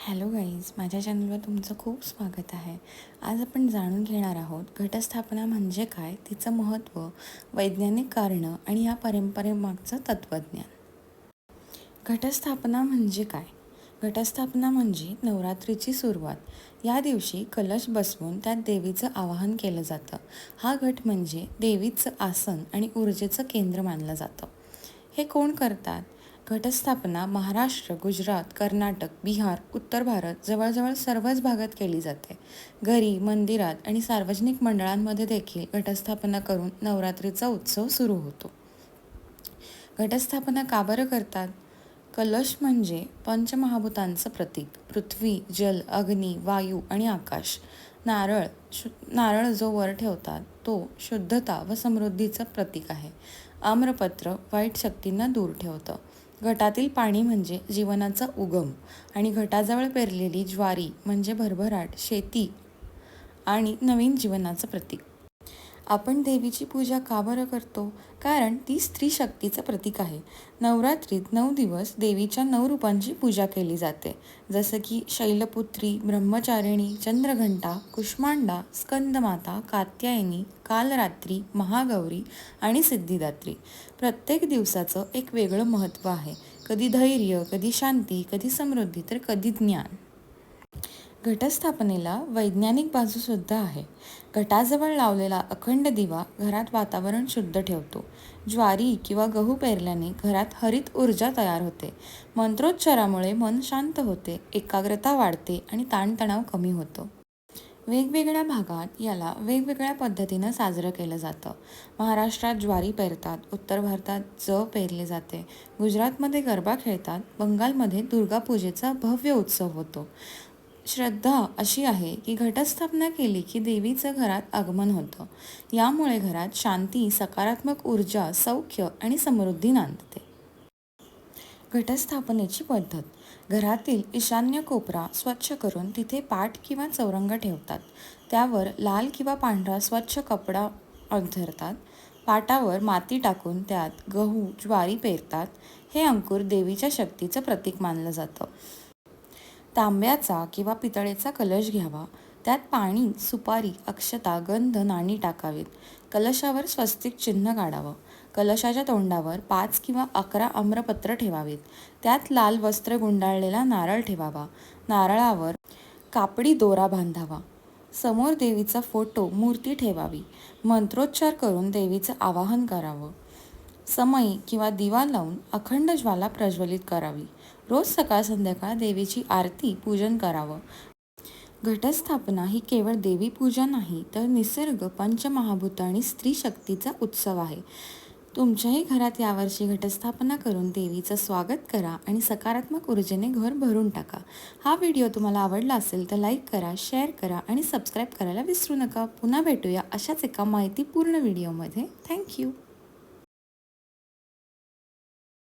Hello guys माझ्या चॅनलवर तुमचं खूप स्वागत आहे. आज आपण जाणून घेणार आहोत घटस्थापना म्हणजे काय तिचं महत्त्व वैज्ञानिक कारणं आणि या परंपरेमागचं तत्त्वज्ञान. घटस्थापना म्हणजे काय? घटस्थापना म्हणजे नवरात्रीची सुरुवात. या दिवशी कलश बसवून त्यात देवीचं आवाहन केलं जातं. हा घट म्हणजे देवीचं आसन आणि ऊर्जेचं केंद्र मानलं जातं. हे कोण करतात? घटस्थापना महाराष्ट्र गुजरात कर्नाटक बिहार उत्तर भारत जवळजवळ सर्वच भागात केली जाते. घरी मंदिरात आणि सार्वजनिक मंडळांमध्ये देखील घटस्थापना करून नवरात्रीचा उत्सव सुरू होतो. घटस्थापना का बरं करतात? कलश म्हणजे पंचमहाभूतांचं प्रतीक. पृथ्वी जल अग्नी वायू आणि आकाश. नारळ शु नारळ जो वर ठेवतात तो शुद्धता व समृद्धीचं प्रतीक आहे. आम्रपत्र वाईट शक्तींना दूर ठेवतं. घटातील पाणी म्हणजे जीवनाचा उगम आणि घटाजवळ पेरलेली ज्वारी म्हणजे भरभराट शेती आणि नवीन जीवनाचं प्रतीक. आपण देवीची पूजा का बरं करतो? कारण ती स्त्री शक्तीचं प्रतीक आहे. नवरात्रीत नऊ दिवस देवीच्या नऊ रूपांची पूजा केली जाते. जसं की शैलपुत्री ब्रह्मचारिणी चंद्रघंटा कुष्मांडा स्कंदमाता कात्यायनी कालरात्री महागौरी आणि सिद्धिदात्री. प्रत्येक दिवसाचं एक वेगळं महत्त्व आहे. कधी धैर्य कधी शांती कधी समृद्धी तर कधी ज्ञान. घटस्थापनेला वैज्ञानिक बाजूसुद्धा आहे. घटाजवळ लावलेला अखंड दिवा घरात वातावरण शुद्ध ठेवतो. ज्वारी किंवा गहू पेरल्याने घरात हरित ऊर्जा तयार होते. मंत्रोच्चारामुळे मन शांत होते एकाग्रता वाढते आणि ताणतणाव कमी होतो. वेगवेगळ्या भागात याला वेगवेगळ्या पद्धतीनं साजरं केलं जातं. महाराष्ट्रात ज्वारी पेरतात उत्तर भारतात ज पेरले जाते गुजरातमध्ये गरबा खेळतात बंगालमध्ये दुर्गापूजेचा भव्य उत्सव होतो. श्रद्धा अशी आहे की घटस्थापना केली की देवीचं घरात आगमन होतं. यामुळे घरात शांती सकारात्मक ऊर्जा सौख्य आणि समृद्धी नांदते. घटस्थापनेची पद्धत. घरातील ईशान्य कोपरा स्वच्छ करून तिथे पाट किंवा चौरंग ठेवतात. त्यावर लाल किंवा पांढरा स्वच्छ कपडा अंथरतात पाटावर माती टाकून त्यात गहू ज्वारी पेरतात. हे अंकुर देवीच्या शक्तीचं प्रतीक मानलं जातं. तांब्याचा किंवा पितळेचा कलश घ्यावा. त्यात पाणी सुपारी अक्षता गंध नाणी टाकावीत. कलशावर स्वस्तिक चिन्ह काढावं. कलशाच्या तोंडावर पाच किंवा अकरा आम्रपत्र ठेवावीत. त्यात लाल वस्त्र गुंडाळलेला नारळ ठेवावा. नारळावर कापडी दोरा बांधावा. समोर देवीचा फोटो मूर्ती ठेवावी. मंत्रोच्चार करून देवीचं आवाहन करावं. समयी किंवा दिवा लावून अखंड ज्वाला प्रज्वलित करावी. रोज सकाळ संध्याकाळ देवीची आरती पूजन करावं. घटस्थापना ही केवळ देवी पूजा नाही तर निसर्ग पंचमहाभूत आणि स्त्री शक्तीचा उत्सव आहे. तुमच्याही घरात यावर्षी घटस्थापना करून देवीचं स्वागत करा आणि सकारात्मक ऊर्जेने घर भरून टाका. हा व्हिडिओ तुम्हाला आवडला असेल तर लाईक करा शेअर करा आणि सबस्क्राईब करायला विसरू नका. पुन्हा भेटूया अशाच एका माहितीपूर्ण व्हिडिओमध्ये. थँक्यू